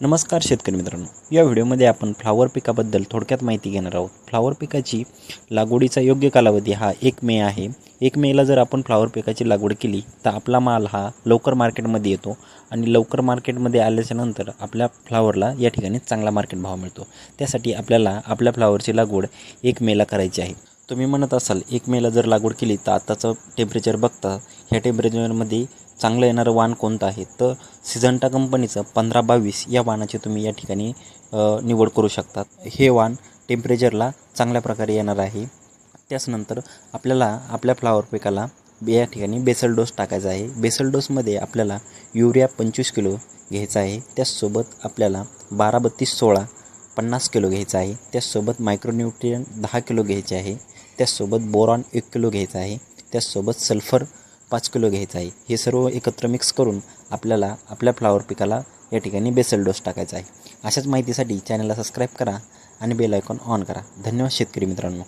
नमस्कार शेतकरी मित्रांनो. या व्हिडिओमध्ये आपण फ्लावर पिकाबद्दल थोडक्यात माहिती घेणार आहोत. फ्लावर पिकाची लागवडीचा योग्य कालावधी हा एक मे आहे. एक मेला जर आपण फ्लावर पिकाची लागवड केली तर आपला माल हा लवकर मार्केटमध्ये येतो आणि लवकर मार्केटमध्ये आल्याच्यानंतर आपल्या फ्लावरला या ठिकाणी चांगला मार्केट भाव मिळतो. त्यासाठी आपल्याला आपल्या फ्लावरची लागवड एक मेला करायची आहे. तुम्ही म्हणत असाल एक मेला जर लागवड केली तर आत्ताचं टेम्परेचर बघता ह्या टेम्परेचरमध्ये चांगलं येणारं वाण कोणतं आहे? तर सिझंटा कंपनीचं पंधरा बावीस या वाणाची तुम्ही या ठिकाणी निवड करू शकतात हे वाण टेम्परेचरला चांगल्या प्रकारे येणार आहे. त्याचनंतर आपल्याला आपल्या फ्लावर पिकाला या ठिकाणी बेसल डोस टाकायचा आहे. बेसल डोसमध्ये आपल्याला युरिया पंचवीस किलो घ्यायचा आहे. त्याचसोबत आपल्याला बारा बत्तीस सोळा पन्नास किलो घ्यायचा आहे. त्याचसोबत मायक्रोन्यूट्रियन दहा किलो घ्यायचे आहे. त्याचसोबत बोरॉन एक किलो घ्यायचा आहे त्याचसोबत सल्फर पाच किलो घ्यायचं आहे. हे सर्व एकत्र मिक्स करून आपल्याला आपल्या फ्लावर पिकाला या ठिकाणी बेसल डोस टाकायचा आहे. अशाच माहितीसाठी चॅनलला सबस्क्राईब करा आणि बेल आयकॉन ऑन करा. धन्यवाद शेतकरी मित्रांनो.